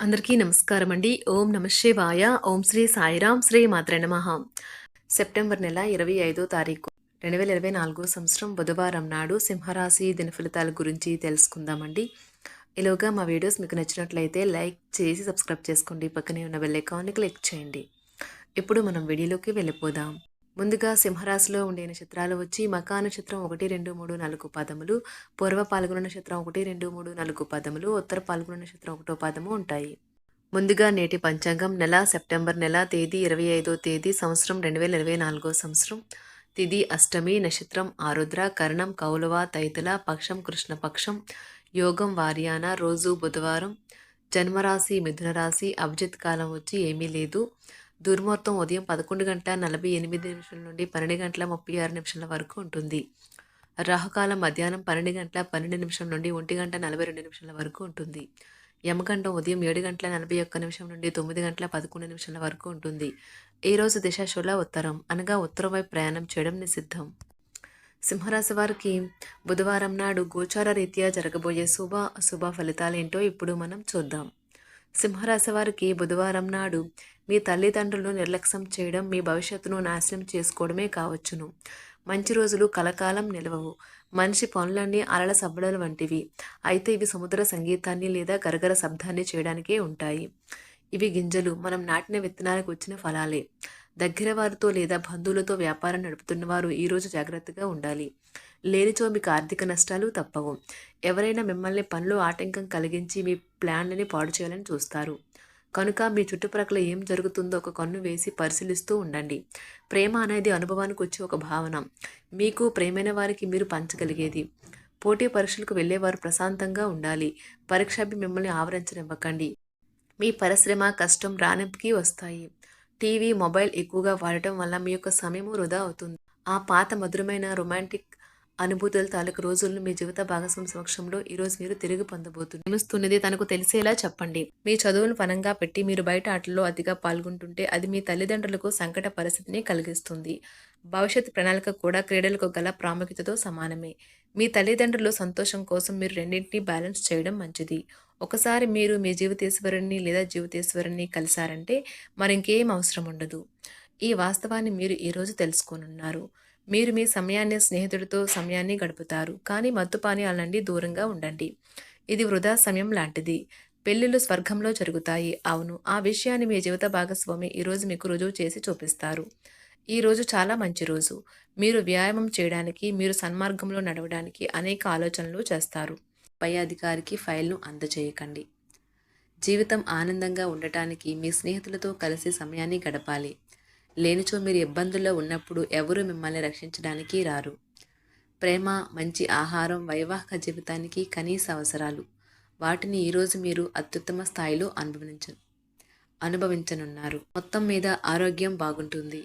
అందరికీ నమస్కారం అండి. ఓం నమ శివాయ. ఓం శ్రీ సాయిరాం శ్రీ మాత్ర నమ. సెప్టెంబర్ నెల ఇరవై ఐదో తారీఖు రెండు వేల ఇరవై నాలుగో సంవత్సరం బుధవారం నాడు సింహరాశి దిన ఫలితాల గురించి తెలుసుకుందామండి. ఇలాగా మా వీడియోస్ మీకు నచ్చినట్లయితే లైక్ చేసి సబ్స్క్రైబ్ చేసుకోండి. పక్కనే ఉన్న బెల్ ఐకాన్ని క్లిక్ చేయండి. ఇప్పుడు మనం వీడియోలోకి వెళ్ళిపోదాం. ముందుగా సింహరాశిలో ఉండే నక్షత్రాలు వచ్చి మకా నక్షత్రం ఒకటి రెండు మూడు నాలుగు పదములు పూర్వ పాల్గొన నక్షత్రం ఒకటి రెండు మూడు నాలుగు పదములు ఉత్తర పాల్గొన నక్షత్రం ఒకటో పదము ఉంటాయి. ముందుగా నేటి పంచాంగం నెల సెప్టెంబర్ నెల తేదీ ఇరవై ఐదో తేదీ సంవత్సరం రెండు వేల ఇరవై నాలుగో సంవత్సరం. తిది అష్టమి నక్షత్రం ఆరుద్ర కరణం కౌలవ తైతుల పక్షం కృష్ణపక్షం యోగం వార్యాన రోజు బుధవారం. జన్మరాశి మిథున రాశి అభిజిత్ కాలం వచ్చి ఏమీ లేదు. దుర్ముహూర్తం ఉదయం పదకొండు గంటల నలభై ఎనిమిది నిమిషాల నుండి పన్నెండు గంటల ముప్పై ఆరు నిమిషాల వరకు ఉంటుంది. రాహుకాలం మధ్యాహ్నం పన్నెండు గంటల పన్నెండు నిమిషం నుండి ఒంటి గంట నలభై రెండు నిమిషాల వరకు ఉంటుంది. యమగండం ఉదయం ఏడు గంటల నలభై ఒక్క నిమిషం నుండి తొమ్మిది గంటల పదకొండు నిమిషాల వరకు ఉంటుంది. ఈ రోజు దిశాశుల ఉత్తరం. అనగా ఉత్తరం వైపు ప్రయాణం చేయడం నిషిద్ధం. సింహరాశి వారికి బుధవారం నాడు గోచార రీత్యా జరగబోయే శుభ అశుభ ఫలితాలేంటో ఇప్పుడు మనం చూద్దాం. సింహరాశి వారికి బుధవారం నాడు మీ తల్లిదండ్రులను నిర్లక్ష్యం చేయడం మీ భవిష్యత్తును నాశనం చేసుకోవడమే కావచ్చును. మంచి రోజులు కలకాలం నిలవవు. మనిషి పనులన్నీ అలల సబ్బడలు వంటివి. అయితే ఇవి సముద్ర సంగీతాన్ని లేదా గరగర శబ్దాన్ని చేయడానికే ఉంటాయి. ఇవి గింజలు. మనం నాటిన విత్తనాలకు వచ్చిన ఫలాలే. దగ్గర వారితో లేదా బంధువులతో వ్యాపారం నడుపుతున్న వారు ఈరోజు జాగ్రత్తగా ఉండాలి. లేనిచో మీకు ఆర్థిక నష్టాలు తప్పవు. ఎవరైనా మిమ్మల్ని పనిలో ఆటంకం కలిగించి మీ ప్లాన్లని పాడు చేయాలని చూస్తారు. కనుక మీ చుట్టుప్రక్కల ఏం జరుగుతుందో ఒక కన్ను వేసి పరిశీలిస్తూ ఉండండి. ప్రేమ అనేది అనుభవానికి వచ్చే ఒక భావన. మీకు ప్రేమైన వారికి మీరు పంచగలిగేది. పోటీ పరీక్షలకు వెళ్ళేవారు ప్రశాంతంగా ఉండాలి. పరీక్ష మిమ్మల్ని ఆవరించనివ్వకండి. మీ పరిశ్రమ కష్టం రానింపుకి వస్తాయి. టీవీ మొబైల్ ఎక్కువగా వాడటం వల్ల మీ యొక్క సమయం వృధా అవుతుంది. ఆ పాత మధురమైన రొమాంటిక్ అనుభూతుల తాలూకు రోజులను మీ జీవిత భాగస్వామి సమక్షంలో ఈరోజు మీరు తిరిగి పొందబోతుంది ప్రేమిస్తున్నది తనకు తెలిసేలా చెప్పండి. మీ చదువును పనంగా పెట్టి మీరు బయట ఆటల్లో అతిగా పాల్గొంటుంటే అది మీ తల్లిదండ్రులకు సంకట పరిస్థితిని కలిగిస్తుంది. భవిష్యత్ ప్రణాళిక కూడా క్రీడలకు గల ప్రాముఖ్యతతో సమానమే. మీ తల్లిదండ్రులు సంతోషం కోసం మీరు రెండింటినీ బ్యాలెన్స్ చేయడం మంచిది. ఒకసారి మీరు మీ జీవితేశ్వరుణ్ణి లేదా జీవితేశ్వరుణ్ణి కలిశారంటే మరింకేం అవసరం ఉండదు. ఈ వాస్తవాన్ని మీరు ఈరోజు తెలుసుకోనున్నారు. మీరు మీ సమయాన్ని స్నేహితుడితో సమయాన్ని గడుపుతారు. కానీ మత్తుపానీయాల నుండి దూరంగా ఉండండి. ఇది వృధా సమయం లాంటిది. పెళ్ళిళ్ళు స్వర్గంలో జరుగుతాయి. అవును ఆ విషయాన్ని మీ జీవిత భాగస్వామి ఈరోజు మీకు రుజువు చేసి చూపిస్తారు. ఈ రోజు చాలా మంచి రోజు. మీరు వ్యాయామం చేయడానికి మీరు సన్మార్గంలో నడవడానికి అనేక ఆలోచనలు చేస్తారు. పై అధికారికి ఫైల్ను అందజేయకండి జీవితం ఆనందంగా ఉండటానికి మీ స్నేహితులతో కలిసి సమయాన్ని గడపాలి. లేనిచో మీరు ఇబ్బందుల్లో ఉన్నప్పుడు ఎవరు మిమ్మల్ని రక్షించడానికి రారు. ప్రేమ మంచి ఆహారం వైవాహిక జీవితానికి కనీస అవసరాలు. వాటిని ఈరోజు మీరు అత్యుత్తమ స్థాయిలో అనుభవించ అనుభవించనున్నారు. మొత్తం మీద ఆరోగ్యం బాగుంటుంది.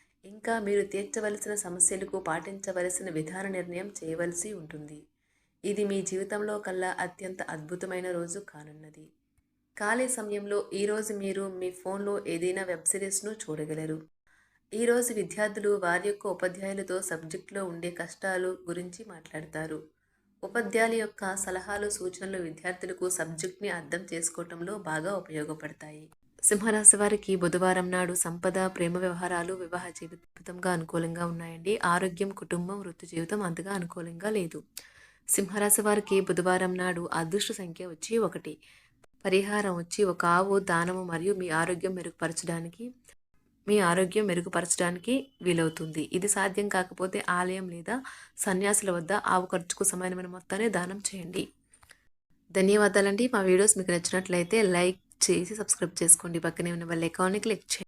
ఇంకా మీరు తీర్చవలసిన సమస్యలకు పాటించవలసిన విధాన నిర్ణయం చేయవలసి ఉంటుంది. ఇది మీ జీవితంలో కల్లా అత్యంత అద్భుతమైన రోజు కానున్నది. ఖాళీ సమయంలో ఈరోజు మీరు మీ ఫోన్లో ఏదైనా వెబ్ సిరీస్ను చూడగలరు. ఈరోజు విద్యార్థులు వారి యొక్క ఉపాధ్యాయులతో సబ్జెక్టులో ఉండే కష్టాలు గురించి మాట్లాడతారు. ఉపాధ్యాయుల యొక్క సలహాలు సూచనలు విద్యార్థులకు సబ్జెక్ట్ని అర్థం చేసుకోవటంలో బాగా ఉపయోగపడతాయి. సింహరాశి వారికి బుధవారం నాడు సంపద ప్రేమ వ్యవహారాలు వివాహ జీవితంగా అనుకూలంగా ఉన్నాయండి. ఆరోగ్యం కుటుంబం వృత్తి జీవితం అంతగా అనుకూలంగా లేదు. సింహరాశి వారికి బుధవారం నాడు అదృష్ట సంఖ్య వచ్చి ఒకటి. పరిహారం వచ్చి ఒక ఆవు దానము మరియు మీ ఆరోగ్యం మెరుగుపరచడానికి మీ ఆరోగ్యం మెరుగుపరచడానికి వీలవుతుంది. ఇది సాధ్యం కాకపోతే ఆలయం లేదా సన్యాసుల వద్ద ఆవు ఖర్చుకు సమానమైన మొత్తాన్ని దానం చేయండి. ధన్యవాదాలండి. మా వీడియోస్ మీకు నచ్చినట్లయితే లైక్ చేసి సబ్స్క్రైబ్ చేసుకోండి. పక్కనే ఉన్న వాళ్ళ అకౌంట్ని క్లిక్ చేయండి.